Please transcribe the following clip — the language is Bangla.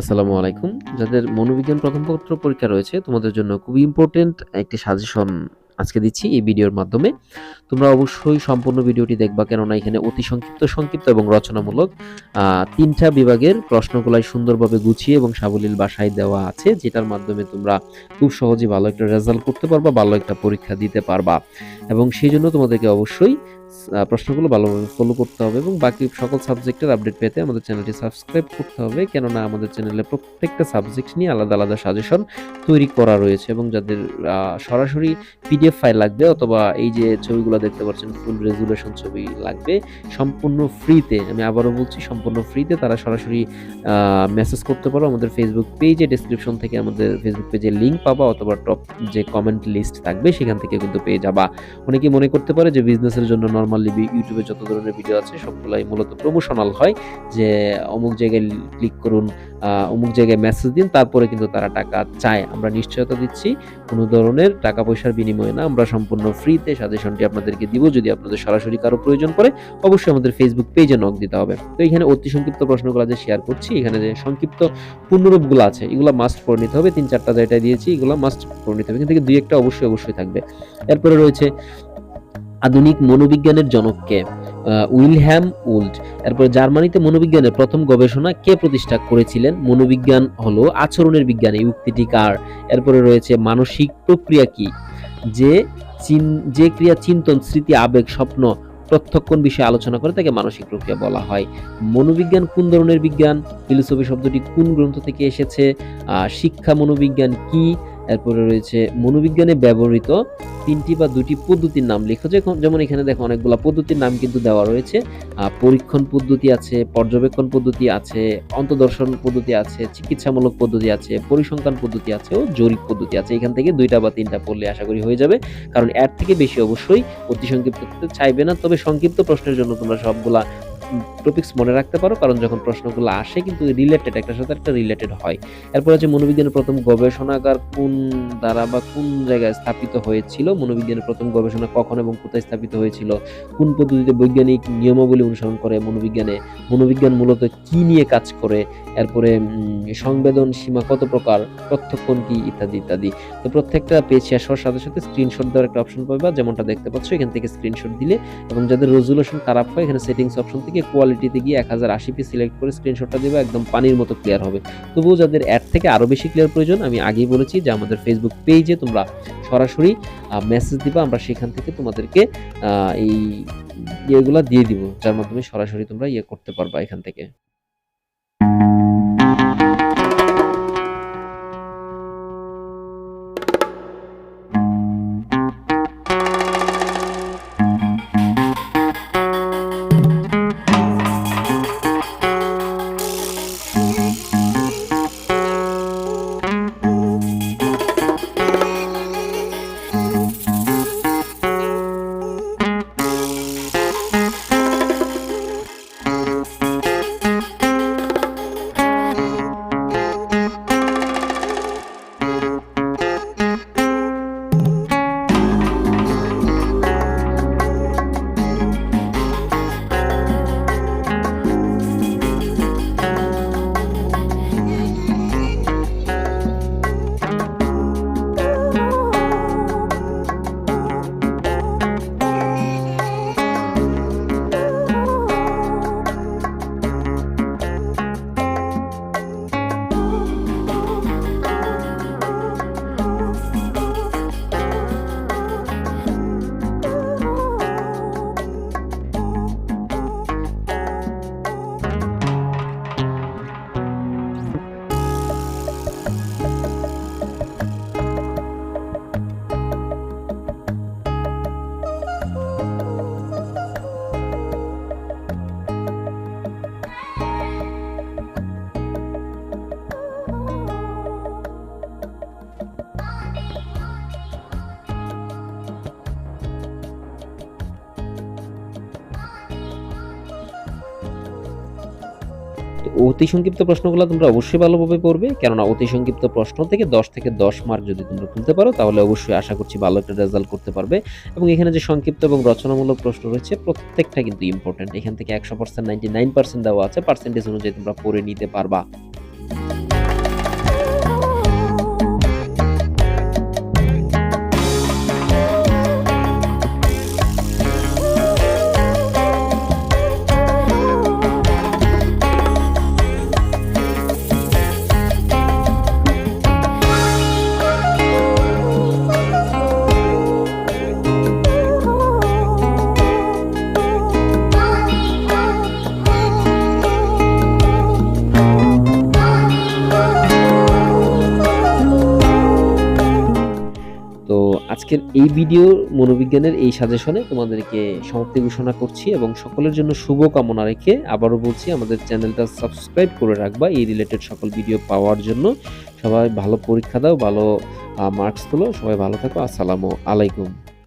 আসসালামু আলাইকুম। যাদের মনোবিজ্ঞান প্রথমপত্র পরীক্ষা রয়েছে তোমাদের জন্য খুবই ইম্পর্টেন্ট একটি সাজেশন আজকে দিচ্ছি এই ভিডিওর মাধ্যমে। তোমরা অবশ্যই সম্পূর্ণ ভিডিওটি দেখবা কেননা এখানে অতি সংক্ষিপ্ত, সংক্ষিপ্ত এবং রচনামূলক ৩ বিভাগের প্রশ্নগুলাই সুন্দরভাবে গুছিয়ে এবং সাবলীল বাসায় দেওয়া আছে যেটার মাধ্যমে তোমরা খুব সহজে ভালো একটা রেজাল্ট করতে পারবা, ভালো একটা পরীক্ষা দিতে পারবা। এবং সেই জন্য তোমাদেরকে অবশ্যই প্রশ্নগুলো ভালোভাবে ফলো করতে হবে এবং বাকি সকল সাবজেক্টের আপডেট পেতে আমাদের চ্যানেলটি সাবস্ক্রাইব করতে হবে। কেননা আমাদের চ্যানেলে প্রত্যেকটা সাবজেক্ট নিয়ে আলাদা, আলাদা সাজেশন তৈরি করা রয়েছে এবং যাদের সরাসরি পিডিএফ ফাইল লাগবে অথবা এই যে ছবিগুলো দেখতে পাচ্ছেন ফুল রেজোলিউশন ছবি লাগবে সম্পূর্ণ ফ্রিতে আমি আবারও বলছি সম্পূর্ণ ফ্রিতে তারা সরাসরি মেসেজ করতে পারো আমাদের ফেসবুক পেজে ডেসক্রিপশন থেকে আমাদের ফেসবুক পেজের লিঙ্ক পাবা অথবা টপ যে কমেন্ট লিস্ট থাকবে সেখান থেকে কিন্তু পেয়ে যাবা। অনেকেই মনে করতে পারে যে বিজনেসের জন্য নরমালি ইউটিউবে যত ধরনের ভিডিও আছে সবগুলাই মূলত প্রমোশনাল হয় যে অমুক জায়গায় ক্লিক করুন, অমুক জায়গায় মেসেজ দিন তারপরে কিন্তু তারা টাকা চায়। আমরা নিশ্চয়তা দিচ্ছি কোনো ধরনের টাকা পয়সার বিনিময়ে না আমরা সম্পূর্ণ ফ্রিতে সাজেশনটি আপনাদেরকে দিব। যদি আপনাদের সরাসরি কারও প্রয়োজন পড়ে অবশ্যই আমাদের ফেসবুক পেজে নক দিতে হবে। তো এখানে অতি সংক্ষিপ্ত প্রশ্নগুলো যে শেয়ার করছি এখানে যে সংক্ষিপ্ত পূর্ণরূপগুলো আছে এগুলা মাস্ট পড়ে নিতে হবে। ৩-৪ টা যেটা দিয়েছি এগুলো মাস্ট পড়ে নিতে হবে। এখান থেকে ২-১ টা অবশ্যই, অবশ্যই থাকবে। এরপরে রয়েছে আধুনিক মনোবিজ্ঞানের জনক কে? উইলহ্যাম উল্ট। এরপর জার্মানিতে মনোবিজ্ঞানের প্রথম গবেষণা কে প্রতিষ্ঠা করেছিলেন? মনোবিজ্ঞান হলো আচরণের বিজ্ঞান। এই উক্তিটি কার? এরপরে রয়েছে মানসিক প্রক্রিয়া কি? যে চিন যে ক্রিয়া চিন্তন, স্মৃতি, আবেগ, স্বপ্ন প্রত্যক্ষণ বিষয়ে আলোচনা করে তাকে মানসিক প্রক্রিয়া বলা হয়। মনোবিজ্ঞান কোন ধরনের বিজ্ঞান? ফিলোসফি শব্দটি কোন গ্রন্থ থেকে এসেছে? শিক্ষা মনোবিজ্ঞান কি? এরপরে রয়েছে মনোবিজ্ঞানে ব্যবহৃত ৩ টি বা ২ টি পদ্ধতির নাম লিখো। যেমন এখানে দেখো অনেকগুলা পদ্ধতির নাম কিন্তু দেওয়া রয়েছে। পরীক্ষণ পদ্ধতি আছে, পর্যবেক্ষণ পদ্ধতি আছে, অন্তদর্শন পদ্ধতি আছে, চিকিৎসামূলক পদ্ধতি আছে, পরিসংখ্যান পদ্ধতি আছে ও জরিপ পদ্ধতি আছে। এখান থেকে দুইটা বা তিনটা পড়লে আশা করি হয়ে যাবে। কারণ এর থেকে বেশি অবশ্যই অতি সংক্ষিপ্ত চাইবে না। তবে সংক্ষিপ্ত প্রশ্নের জন্য তোমরা সবগুলা টপিকস মনে রাখতে পারো। কারণ যখন প্রশ্নগুলো আসে কিন্তু রিলেটেড একটার সাথে একটা রিলেটেড হয়। এরপর হচ্ছে মনোবিজ্ঞানের প্রথম গবেষণাগার কোন দ্বারা বা কোন জায়গায় স্থাপিত হয়েছিল? মনোবিজ্ঞানের প্রথম গবেষণা কখন এবং কোথায় স্থাপিত হয়েছিল? কোন পদ্ধতিতে বৈজ্ঞানিক নিয়মাবলী অনুসরণ করে মনোবিজ্ঞানে? মনোবিজ্ঞান মূলত কি নিয়ে কাজ করে? এরপরে সংবেদন সীমা কত প্রকার? তথ্যক্ষণ কি? ইত্যাদি, ইত্যাদি। তো প্রত্যেকটা পেজ শেষ হওয়ার সাথে, সাথে স্ক্রিনশট দেওয়ার একটা অপশন পাবা যেমনটা দেখতে পাচ্ছ এখান থেকে স্ক্রিনশট দিলে এবং যাদের রেজোলিউশন খারাপ হয় এখানে সেটিংস অপশন থেকে কোয়ালিটিতে গিয়ে ১০৮০p সিলেক্ট করে স্ক্রিনশটটা দেবো, একদম পানির মতো ক্লিয়ার হবে। তবুও যাদের অ্যাড থেকে আরও বেশি ক্লিয়ার প্রয়োজন, আমি আগেই বলেছি যে আমাদের ফেসবুক পেজে তোমরা সরাসরি মেসেজ দিবা, আমরা সেখান থেকে তোমাদেরকে এই ইয়েগুলো দিয়ে দিব। যার মাধ্যমে সরাসরি তোমরা ইয়ে করতে পারবা এখান থেকে। তো অতি সংক্ষিপ্ত প্রশ্নগুলো তোমরা অবশ্যই ভালোভাবে পড়বে। কেননা অতি সংক্ষিপ্ত প্রশ্ন থেকে ১০ থেকে ১০ মার্ক যদি তোমরা তুলতে পারো, তাহলে অবশ্যই আশা করছি ভালো একটা রেজাল্ট করতে পারবে। এবং এখানে যে সংক্ষিপ্ত এবং রচনামূলক প্রশ্ন রয়েছে, প্রত্যেকটা কিন্তু ইম্পর্টেন্ট এখান থেকে ১০০% 99% দেওয়া আছে। পার্সেন্টেজ অনুযায়ী তোমরা পড়ে নিতে পারবা। আজকের এই ভিডিও মনোবিজ্ঞানের এই সাজেশনে তোমাদেরকে সমাপ্তি ঘোষণা করছি এবং সকলের জন্য শুভ কামনা রেখে আবারও বলছি, আমাদের চ্যানেলটা সাবস্ক্রাইব করে রাখবা এই রিলেটেড সকল ভিডিও পাওয়ার জন্য। সবাই ভালো পরীক্ষা দাও, ভালো মার্কস তোলো, সবাই ভালো থাকো, আসসালামু আলাইকুম।